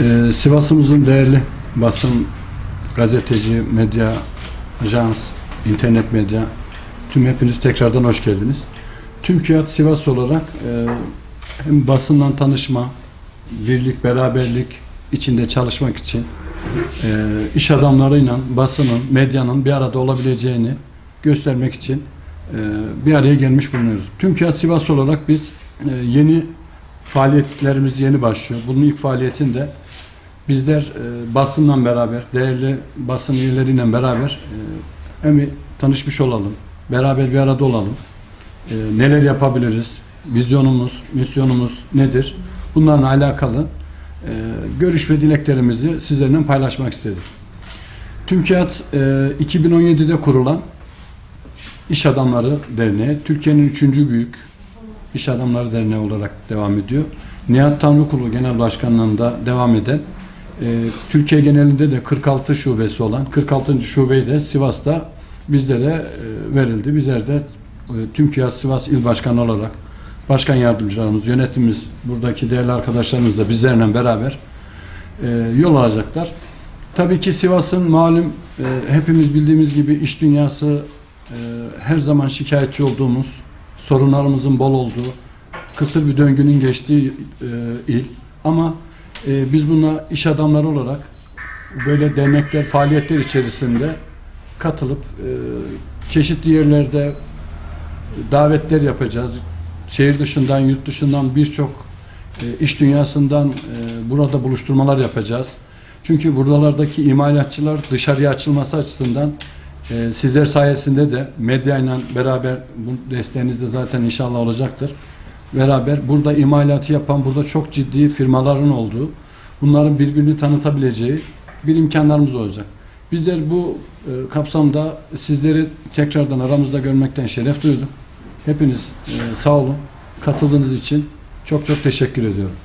Ee, Sivas'ımızın değerli basın, gazeteci, medya, ajans, internet medya, tüm hepiniz tekrardan hoş geldiniz. Tüm Kağıt Sivas olarak e, hem basından tanışma, birlik, beraberlik içinde çalışmak için e, iş adamlarıyla basının, medyanın bir arada olabileceğini göstermek için e, bir araya gelmiş bulunuyoruz. Tüm Kağıt Sivas olarak biz e, yeni faaliyetlerimiz yeni başlıyor. Bunun ilk faaliyetinde bizler e, basınla beraber, değerli basın üyeleriyle beraber e, hem tanışmış olalım, beraber bir arada olalım. E, neler yapabiliriz, vizyonumuz, misyonumuz nedir? Bunlarla alakalı e, görüş ve dileklerimizi sizlerle paylaşmak istedim. TÜMKİAD e, 2017'de kurulan İş Adamları Derneği, Türkiye'nin üçüncü büyük İş Adamları Derneği olarak devam ediyor. Nihat Tanrıkulu Genel Başkanlığı'nda devam eden, e, Türkiye genelinde de 46 şubesi olan, 46. şubeyi de Sivas'ta bizlere e, verildi. Bizler de e, TÜMKİAD Sivas İl Başkanı olarak başkan yardımcılarımız, yönetimimiz, buradaki değerli arkadaşlarımız da bizlerle beraber e, yol alacaklar. Tabii ki Sivas'ın malum e, hepimiz bildiğimiz gibi iş dünyası e, her zaman şikayetçi olduğumuz, sorunlarımızın bol olduğu, kısır bir döngünün geçtiği e, il. Ama e, biz buna iş adamları olarak böyle dernekler, faaliyetler içerisinde katılıp e, çeşitli yerlerde davetler yapacağız. Şehir dışından, yurt dışından birçok e, iş dünyasından e, burada buluşturmalar yapacağız. Çünkü buralardaki imalatçılar dışarıya açılması açısından e, sizler sayesinde de medyayla beraber bu desteğiniz de zaten inşallah olacaktır. Beraber burada imalatı yapan, burada çok ciddi firmaların olduğu, bunların birbirini tanıtabileceği bir imkanlarımız olacak. Bizler bu e, kapsamda sizleri tekrardan aramızda görmekten şeref duyduk. Hepiniz e, sağ olun. Katıldığınız için çok çok teşekkür ediyorum.